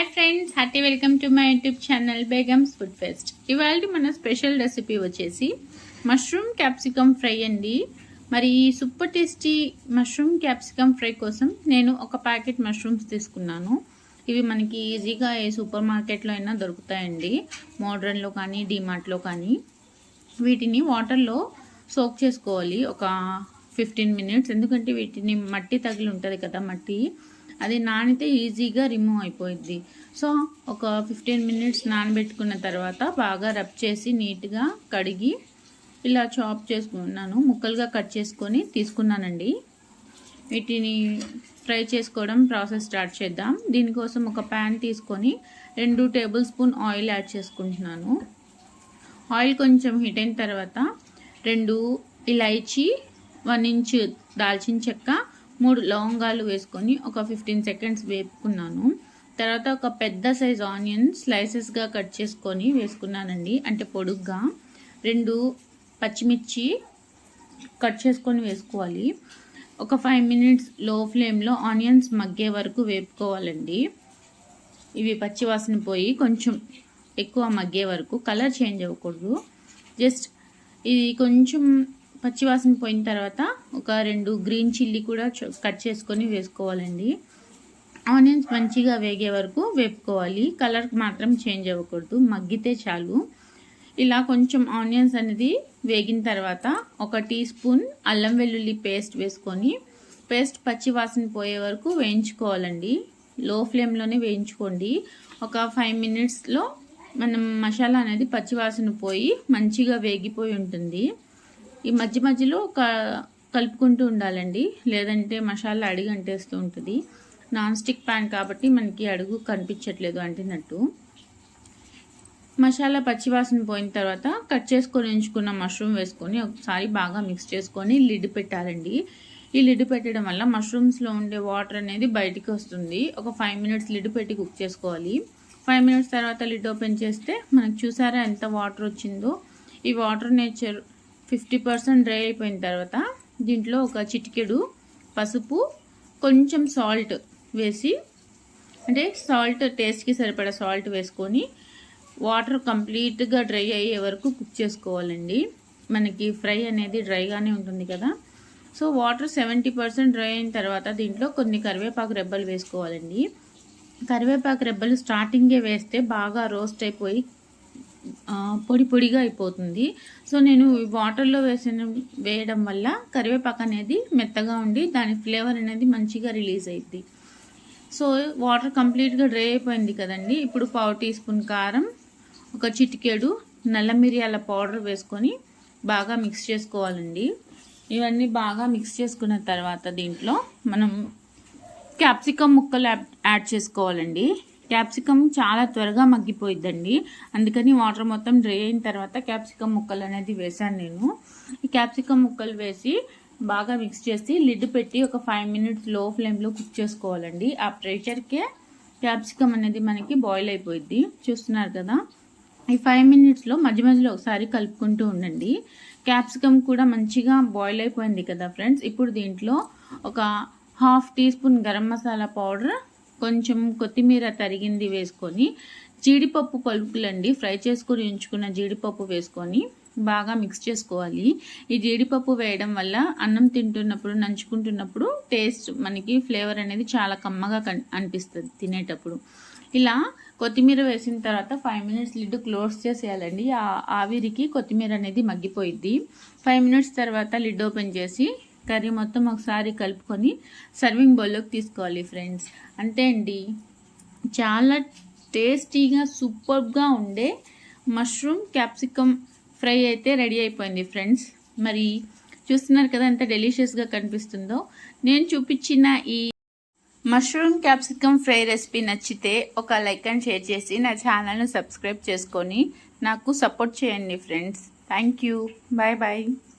Hi friends happy welcome to my YouTube channel Begums food fest ఇవాళ మన special recipe వచ్చేసి mushroom capsicum fry అండి. మరి ఈ super tasty mushroom capsicum fry కోసం నేను ఒక ప్యాకెట్ మష్రూమ్స్ తీసుకున్నాను. ఇవి మనకి ఈజీగా ఏ సూపర్ మార్కెట్లో అయినా దొరుకుతాయండి. మోడ్రన్లో కానీ డీమార్ట్లో కానీ. వీటిని వాటర్లో సోక్ చేసుకోవాలి. ఒక ఫిఫ్టీన్ మినిట్స్ ఎందుకంటే వీటిని మట్టి తగిలి ఉంటుంది కదా మట్టి. అది నానితే ఈజీగా రిమూవ్ అయిపోయింది సో ఒక ఫిఫ్టీన్ మినిట్స్ నానబెట్టుకున్న తర్వాత బాగా రబ్ చేసి నీట్గా కడిగి ఇలా చాప్ చేసుకున్నాను. ముక్కలుగా కట్ చేసుకొని తీసుకున్నానండి. వీటిని ఫ్రై చేసుకోవడం ప్రాసెస్ స్టార్ట్ చేద్దాం. దీనికోసం ఒక ప్యాన్ తీసుకొని రెండు టేబుల్ స్పూన్ ఆయిల్ యాడ్ చేసుకుంటున్నాను. ఆయిల్ కొంచెం హీట్ అయిన తర్వాత రెండు ఇలైచి వన్ ఇంచ్ దాల్చిన చెక్క మూడు లవంగాలు వేసుకొని ఒక ఫిఫ్టీన్ సెకండ్స్ వేపుకున్నాను. తర్వాత ఒక పెద్ద సైజ్ ఆనియన్ స్లైసెస్గా కట్ చేసుకొని వేసుకున్నానండి. అంటే పొడుగ్గా. రెండు పచ్చిమిర్చి కట్ చేసుకొని వేసుకోవాలి. ఒక ఫైవ్ మినిట్స్లో ఫ్లేమ్లో ఆనియన్స్ మగ్గే వరకు వేపుకోవాలండి. ఇవి పచ్చివాసన పోయి కొంచెం ఎక్కువ మగ్గే వరకు కలర్ చేంజ్ అవ్వకూడదు. జస్ట్ ఇది కొంచెం పచ్చివాసన పోయిన తర్వాత ఒక రెండు గ్రీన్ చిల్లీ కూడా కట్ చేసుకొని వేసుకోవాలండి. ఆనియన్స్ మంచిగా వేగే వరకు వేపుకోవాలి. కలర్ మాత్రం చేంజ్ అవ్వకూడదు. మగ్గితే చాలు. ఇలా కొంచెం ఆనియన్స్ అనేది వేగిన తర్వాత ఒక టీ స్పూన్ అల్లం వెల్లుల్లి పేస్ట్ వేసుకొని పేస్ట్ పచ్చి వాసన పోయే వరకు వేయించుకోవాలండి. లో ఫ్లేమ్లోనే వేయించుకోండి. ఒక ఫైవ్ మినిట్స్లో మనం మసాలా అనేది పచ్చివాసన పోయి మంచిగా వేగిపోయి ఉంటుంది. ఈ మధ్య మధ్యలో ఒక కలుపుకుంటూ ఉండాలండి. లేదంటే మసాలా అడిగి అంటేస్తూ ఉంటుంది. నాన్ స్టిక్ ప్యాన్ కాబట్టి మనకి అడుగు కనిపించట్లేదు అంటినట్టు మసాలా పచ్చివాసన పోయిన తర్వాత కట్ చేసుకొని ఉంచుకున్న మష్రూమ్ వేసుకొని ఒకసారి బాగా మిక్స్ చేసుకొని లిడ్ పెట్టాలండి. ఈ లిడ్ పెట్టడం వల్ల మష్రూమ్స్లో ఉండే వాటర్ అనేది బయటికి వస్తుంది. ఒక ఫైవ్ మినిట్స్ లిడ్ పెట్టి కుక్ చేసుకోవాలి. ఫైవ్ మినిట్స్ తర్వాత లిడ్ ఓపెన్ చేస్తే మనకు చూసారా ఎంత వాటర్ వచ్చిందో? ఈ water nature fifty percent dry అయిపోయిన తర్వాత దీంట్లో ఒక చిటికెడు పసుపు కొంచెం సాల్ట్ వేసి అంటే సాల్ట్ టేస్ట్కి సరిపడా సాల్ట్ వేసుకొని వాటర్ కంప్లీట్గా డ్రై అయ్యే వరకు కుక్ చేసుకోవాలండి. మనకి ఫ్రై అనేది డ్రైగానే ఉంటుంది కదా. So water seventy percent dry అయిన తర్వాత దీంట్లో కొన్ని కరివేపాకు రెబ్బలు వేసుకోవాలండి. కరివేపాకు రెబ్బలు స్టార్టింగే వేస్తే బాగా రోస్ట్ అయిపోయి పొడి పొడిగా అయిపోతుంది. సో నేను వాటర్లో వేసిన వేయడం వల్ల కరివేపాకు అనేది మెత్తగా ఉండి దాని ఫ్లేవర్ అనేది మంచిగా రిలీజ్ అయింది సో వాటర్ కంప్లీట్గా డ్రై అయిపోయింది కదండి. ఇప్పుడు పావు టీ స్పూన్ కారం ఒక చిటికెడు నల్ల మిరియాల పౌడర్ వేసుకొని బాగా మిక్స్ చేసుకోవాలండి. ఇవన్నీ బాగా మిక్స్ చేసుకున్న తర్వాత దీంట్లో మనం క్యాప్సికమ్ ముక్కలు యాడ్ చేసుకోవాలండి. క్యాప్సికమ్ చాలా త్వరగా మగ్గిపోయిద్దండి. అందుకని వాటర్ మొత్తం డ్రై అయిన తర్వాత క్యాప్సికమ్ ముక్కలు అనేది వేసాను నేను. ఈ క్యాప్సికమ్ ముక్కలు వేసి బాగా మిక్స్ చేసి లిడ్ పెట్టి ఒక ఫైవ్ మినిట్స్లో ఫ్లేమ్లో కుక్ చేసుకోవాలండి. ఆ ప్రెషర్కే క్యాప్సికమ్ అనేది మనకి బాయిల్ అయిపోయింది చూస్తున్నారు కదా? ఈ ఫైవ్ మినిట్స్లో మధ్య మధ్యలో ఒకసారి కలుపుకుంటూ ఉండండి. క్యాప్సికమ్ కూడా మంచిగా బాయిల్ అయిపోయింది కదా ఫ్రెండ్స్? ఇప్పుడు దీంట్లో ఒక half tea spoon garam masala powder కొంచెం కొత్తిమీర తరిగింది వేసుకొని జీడిపప్పు పలుకులండి ఫ్రై చేసుకొని ఉంచుకున్న జీడిపప్పు వేసుకొని బాగా మిక్స్ చేసుకోవాలి. ఈ జీడిపప్పు వేయడం వల్ల అన్నం తింటున్నప్పుడు నంచుకుంటున్నప్పుడు టేస్ట్ మనకి ఫ్లేవర్ అనేది చాలా కమ్మగా అనిపిస్తుంది తినేటప్పుడు. ఇలా కొత్తిమీర వేసిన తర్వాత ఫైవ్ మినిట్స్ లిడ్ క్లోజ్ చేసేయాలండి. ఆ ఆవిరికి కొత్తిమీర అనేది మగ్గిపోయిద్ది. ఫైవ్ మినిట్స్ తర్వాత లిడ్ ఓపెన్ చేసి కర్రీ మొత్తం ఒకసారి కలుపుకొని సర్వింగ్ బౌల్లోకి తీసుకోవాలి ఫ్రెండ్స్ అంతే అండి చాలా టేస్టీగా సూపర్గా ఉండే మష్రూమ్ క్యాప్సికమ్ ఫ్రై అయితే రెడీ అయిపోయింది ఫ్రెండ్స్ మరి చూస్తున్నారు కదా ఎంత డెలిషియస్గా కనిపిస్తుందో? నేను చూపించిన ఈ మష్రూమ్ క్యాప్సికమ్ ఫ్రై రెసిపీ నచ్చితే ఒక లైక్ అండ్ షేర్ చేసి నా ఛానల్ను సబ్స్క్రైబ్ చేసుకొని నాకు సపోర్ట్ చేయండి friends thank you bye bye